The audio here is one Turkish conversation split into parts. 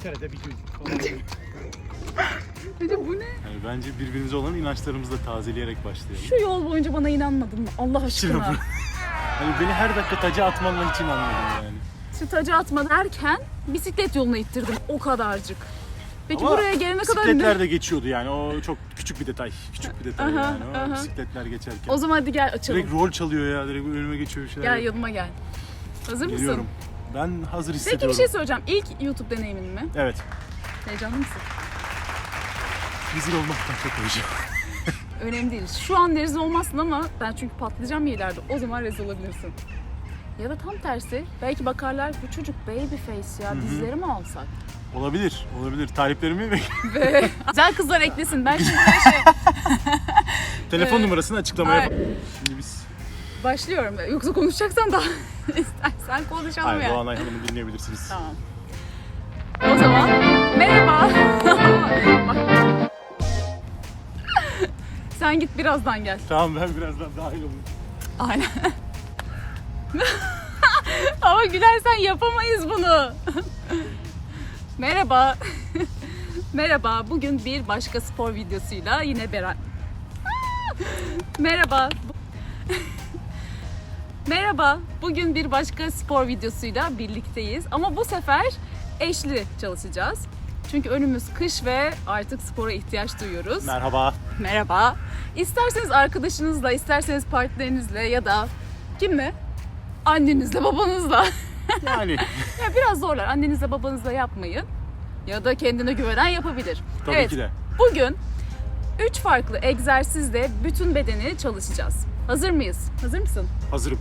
İngiltere'de bir gün. Ece bu ne? Yani bence birbirimize olan inançlarımızı da tazeleyerek başlayalım. Şu yol boyunca bana inanmadın mı? Allah aşkına. Hani beni her dakika taca atmanla için anladım yani. Şu tacı atma derken bisiklet yoluna ittirdim o kadarcık. Peki Ama buraya gelene kadar Bisikletler de geçiyordu yani o çok küçük bir detay. Küçük bir detay Aha, yani o aha. bisikletler geçerken. O zaman hadi gel açalım. Direkt rol çalıyor ya direkt önüme geçiyor bir şeyler. Gel yanıma gel. Hazır mısın? Ben hazır Peki hissediyorum. bir şey söyleyeceğim. İlk YouTube deneyimin mi? Evet. Heyecanlı mısın? Rezil olmaktan çok heyecan. Önemli değil. Şu an rezil olmazsın ama ben çünkü patlayacağım ya ileride. O zaman rezil olabilirsin. Ya da tam tersi. Belki bakarlar bu çocuk baby face ya dizleri mi alsak? Olabilir, olabilir. Taliplerimi ve güzel kızlar eklesin. Ben şimdi böyle şey telefon numarasını açıklamaya. Şimdi biz başlıyorum. Yoksa konuşacaksan daha istersen konuşalım Hayır, yani. Doğanay Hanım'ı dinleyebilirsiniz. Tamam. O zaman merhaba. Sen git birazdan gel. Tamam ben birazdan dahil olayım. Aynen. Ama gülersen yapamayız bunu. Merhaba. Merhaba. Bugün bir başka spor videosuyla yine beraber. Merhaba. Merhaba. Bugün bir başka spor videosuyla birlikteyiz. Ama bu sefer eşli çalışacağız. Çünkü önümüz kış ve artık spora ihtiyaç duyuyoruz. Merhaba. Merhaba. İsterseniz arkadaşınızla, isterseniz partnerinizle ya da kimle? Annenizle, babanızla. Yani ya biraz zorlar. Annenizle, babanızla yapmayın. Ya da kendine güvenen yapabilir. tabii evet, ki de. Bugün üç farklı egzersizle bütün bedeni çalışacağız. Hazır mıyız? Hazır mısın? Hazırım.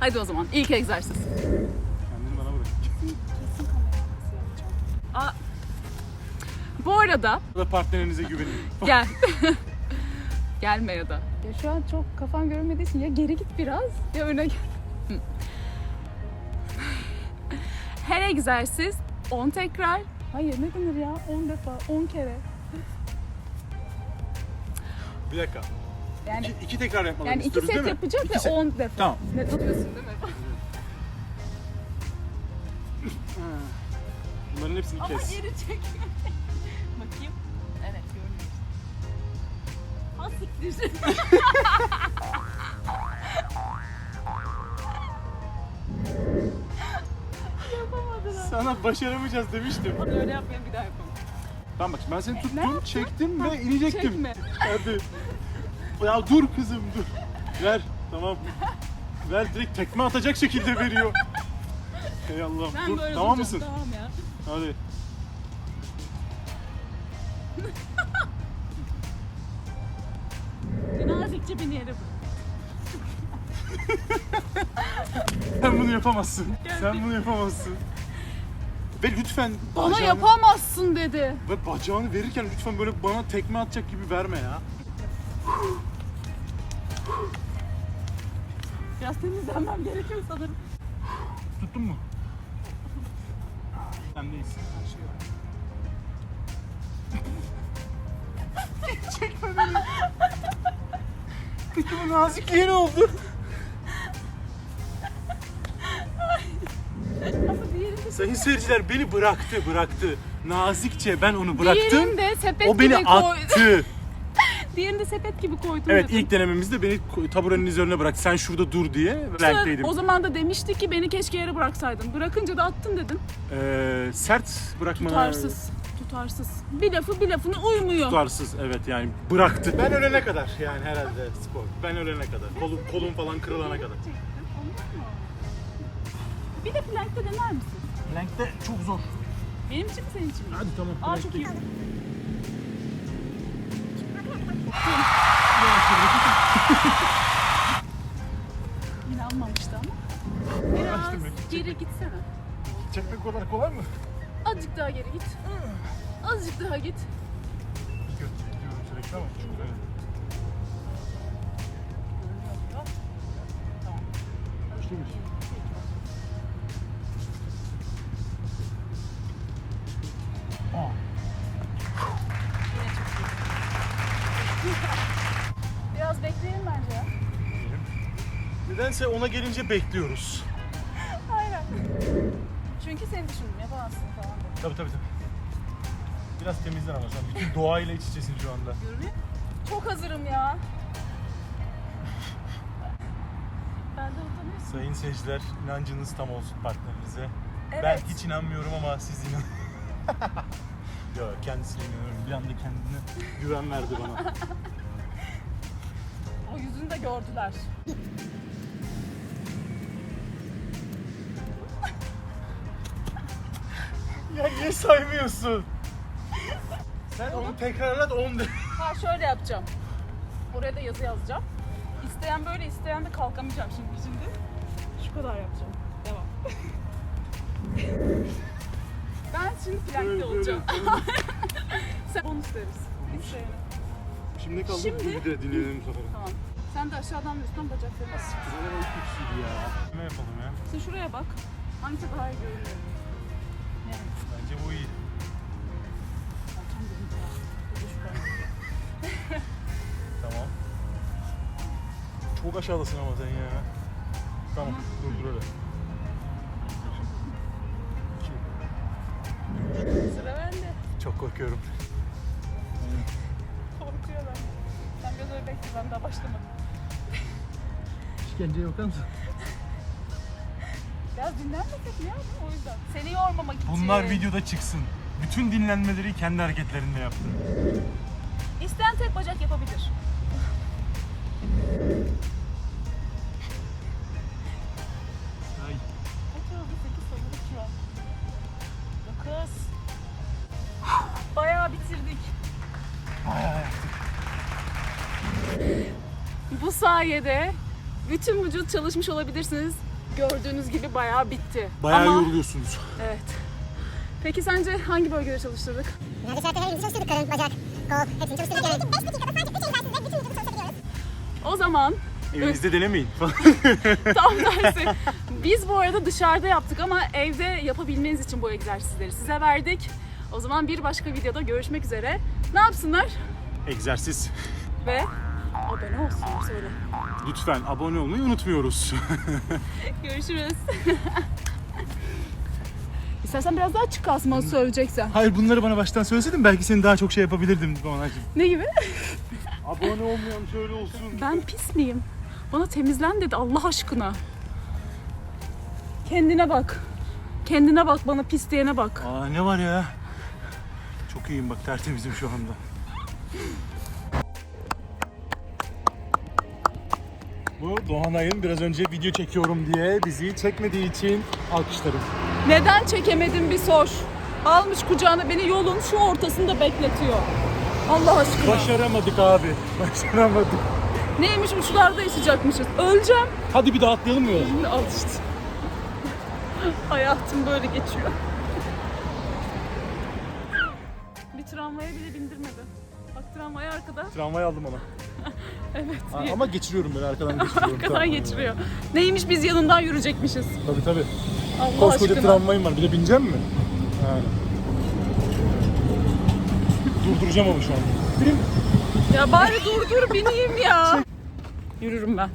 Hadi o zaman ilk egzersiz. Kendini bana bırak. Aa, bu arada Ya da partnerinize güvenin. Gel. Gelme ya da. Ya şu an çok kafan görmediği için ya geri git biraz ya öne gel. Her egzersiz 10 tekrar. Hayır ne denir ya? 10 defa, 10 kere. Bir dakika. Yani İki, iki tekrar yapmalarını yani iki istiyoruz set değil mi? yapacak İki ve set. 10 defa. Tamam. Ne tutuyorsun değil mi? Bunların hepsini Ama kes. geri çek. Bakayım. Evet görünüyor. Ha siktir. Yapamadılar. Sana başaramayacağız demiştim. Öyle yapmayın bir daha yapalım. Tamam bak ben seni ne tuttum, yaptın? çektim ve inecektim. Çekme. Hadi. Ya dur kızım dur. Ver tamam. Ver direkt tekme atacak şekilde veriyor. Ey Allah'ım Ben dur böyle tamam duracağım, mısın? Tamam ya. Hadi. Nazikçe beni yere bırak. Sen bunu yapamazsın. Gel Sen bir- bunu yapamazsın. Ve lütfen Bana bacağını- yapamazsın dedi. Ve bacağını verirken lütfen böyle bana tekme atacak gibi verme ya. Biraz temizlenmem gerekiyor sanırım. Tuttun mu? Sen değilsin. Çekme beni. Bu nazikliğe ne oldu? Sayın seyirciler beni bıraktı bıraktı. Nazikçe ben onu bıraktım. diğerinde sepet O beni gibi koy. attı. diğerinde sepet gibi koydum Evet dedim. ilk denememizde beni taburenin üzerine bıraktı. Sen şurada dur diye. Renkteydim. O zaman da demişti ki beni keşke yere bıraksaydın. Bırakınca da attın dedim. Ee, sert bırakma. Tutarsız. Tutarsız. Bir lafı bir lafını uymuyor. Tutarsız evet yani bıraktı. Ben ölene kadar yani herhalde spor. Ben ölene kadar. Kolum, kolum falan kırılana kadar. Bir de plankte dener misin? Renkte çok zor. Benim için mi senin için mi? Hadi tamam. Aa çok iyi. Kadar kolay mı? Azıcık daha geri git. Azıcık daha git. Gidiyorum sürekli ama çok. Aa, Biraz bekleyelim bence ya. Nedense ona gelince bekliyoruz. Aynen. Çünkü seni düşündüm yapamazsın falan dedim. Tabii tabii tabii. Biraz temizlen ama sen bütün doğayla iç içesin şu anda. Görünüyor. Çok hazırım ya. Ben de utanıyorsun. Sayın seyirciler inancınız tam olsun partnerinize. Evet. Ben hiç inanmıyorum ama siz inan. Yok kendisine inanıyorum. Bir anda kendine güven verdi bana. O yüzünü de gördüler. Ya niye saymıyorsun? Sen onu tekrarla da 10 de. Ha şöyle yapacağım. Oraya da yazı yazacağım. İsteyen böyle, isteyen de kalkamayacağım şimdi şimdi. Şu kadar yapacağım. Devam. ben şimdi plankte olacağım. Sen bonus deriz. İsteyene. Şimdi kaldı Şimdi- bir de dinleyelim bu sefer. Tamam. Sen de aşağıdan ve üstten bacaklarını. Güzel ama ya. Ne yapalım ya? Sen şuraya bak. Hangisi daha iyi görünüyor? Bence bu iyi. Tamam. Çok aşağıdasın ama sen ya. Tamam, dur dur öyle. Sıra bende. Çok korkuyorum. Korkuyor ben. Sen biraz öyle bekle ben daha başlamadım. İşkence yok ama. Biraz dinlenmesek ya? O yüzden. Seni yormamak için. Bunlar videoda çıksın. Bütün dinlenmeleri kendi hareketlerinde yaptın. İsteyen tek bacak yapabilir. Ay. Kaç oldu? 8 sanırım şu an. 9. Bayağı bitirdik. Bayağı yaptık. Bu sayede bütün vücut çalışmış olabilirsiniz. Gördüğünüz gibi bayağı bitti. Bayağı Ama, yoruluyorsunuz. Evet. Peki sence hangi bölgeleri çalıştırdık? Yani dışarıda her yerimizi çalıştırdık. Karın, bacak, kol hepsini çalıştırdık yani. 5 dakikada sadece 3 egzersizle bütün vücudu çalıştırabiliyoruz. O zaman Evinizde denemeyin. tam tersi. Biz bu arada dışarıda yaptık ama evde yapabilmeniz için bu egzersizleri size verdik. O zaman bir başka videoda görüşmek üzere. Ne yapsınlar? Egzersiz. Ve abone olsunlar söyle. Lütfen abone olmayı unutmuyoruz. Görüşürüz. İstersen biraz daha açık kalsın söyleyeceksen. Hayır bunları bana baştan söyleseydin belki seni daha çok şey yapabilirdim Doğanacığım. Ne gibi? Abone olmayan şöyle olsun. Ben pis miyim? Bana temizlen dedi Allah aşkına. Kendine bak. Kendine bak bana pis diyene bak. Aa ne var ya? Çok iyiyim bak tertemizim şu anda. Bu Doğanay'ın biraz önce video çekiyorum diye bizi çekmediği için alkışlarım. Neden çekemedin bir sor. Almış kucağına beni yolun şu ortasında bekletiyor. Allah aşkına. Başaramadık abi. Başaramadık. Neymiş uçlarda yaşayacakmışız. Öleceğim. Hadi bir daha atlayalım mı yola? Al işte. Hayatım böyle geçiyor. Bir tramvaya bile bindirmedi. Bak tramvay arkada. Tramvay aldım ona. Evet. Ama geçiriyorum böyle arkadan geçiriyorum. Arkadan Tamam. geçiriyor. Neymiş biz yanından yürüyecekmişiz. Tabii tabii. Allah Koskoca aşkına. tramvayım var. Bir de bineceğim mi? Yani. Durduracağım ama şu an. Bineyim. Ya bari dur dur bineyim ya. Yürürüm ben.